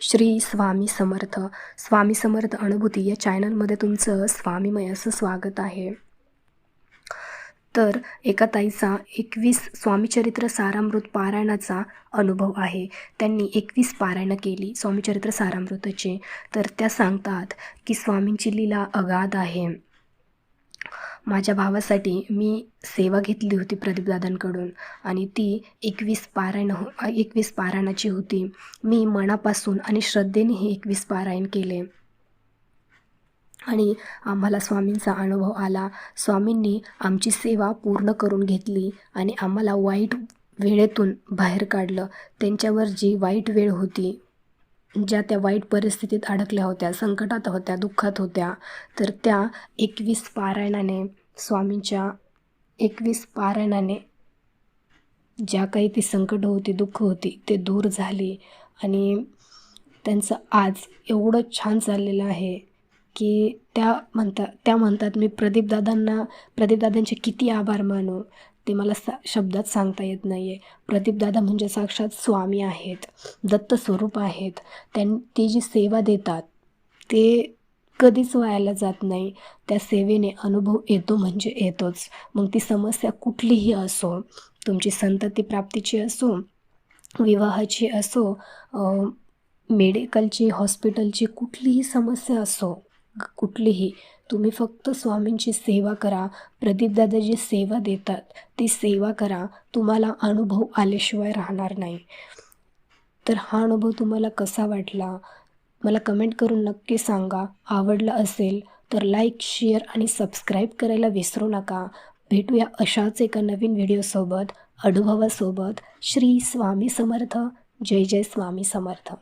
श्री स्वामी समर्थ. स्वामी समर्थ अनुभूती या चॅनलमध्ये तुमचं स्वामीमय असं स्वागत आहे. तर एका ताईचा एकवीस स्वामीचरित्र सारामृत पारायणाचा अनुभव आहे. त्यांनी एकवीस पारायणं केली स्वामीचरित्र सारामृताची. तर त्या सांगतात की स्वामींची लीला अगाध आहे. माझ्या भावासाठी मी सेवा घेतली होती प्रदीपदादांकडून आणि ती एकवीस पारायण हो एकवीस पारायणाची होती. मी मनापासून आणि श्रद्धेने हे एकवीस पारायण केले. आणि आम्हाला स्वामींचा अनुभव आला. स्वामींनी आमची सेवा पूर्ण करून घेतली आणि आम्हाला वाईट वेळेतून बाहेर काढलं. त्यांच्यावर जी वाईट वेळ होती ज्या त्या वाईट परिस्थितीत अडकल्या होत्या संकटात होत्या दुःखात होत्या तर त्या एकवीस पारायणाने स्वामींच्या एकवीस पारायणाने ज्या काही ती संकट होती दुःख होती ते दूर झाली. आणि त्यांचं आज एवढं छान चाललेलं आहे की त्या म्हणतात त्या म्हणतात मी प्रदीपदादांना प्रदीपदादांचे किती आभार मानू? ते मला सा शब्दात सांगता येत नाही आहे प्रदीपदादा म्हणजे साक्षात स्वामी आहेत दत्त स्वरूप आहेत. त्यां ते जी सेवा देतात ते कधीच व्हायला जात नाही. त्या सेवेने अनुभव येतो म्हणजे येतोच. मग ती समस्या कुठलीही असो तुमची संतती प्राप्तीची असो विवाहाची असो मेडिकलची हॉस्पिटलची कुठलीही समस्या असो कुठलीही तुम्ही फक्त स्वामींची सेवा करा. प्रदीपदादा जी सेवा देतात. ती सेवा करा. तुम्हाला अनुभव आल्याशिवाय राहणार नाही. तर हा अनुभव तुम्हाला कसा वाटला? मला कमेंट करून नक्की सांगा. आवडलं असेल तर लाईक शेअर आणि सबस्क्राईब करायला विसरू नका. भेटूया अशाच एका नवीन व्हिडिओसोबत अनुभवासोबत. श्री स्वामी समर्थ. जय जय स्वामी समर्थ.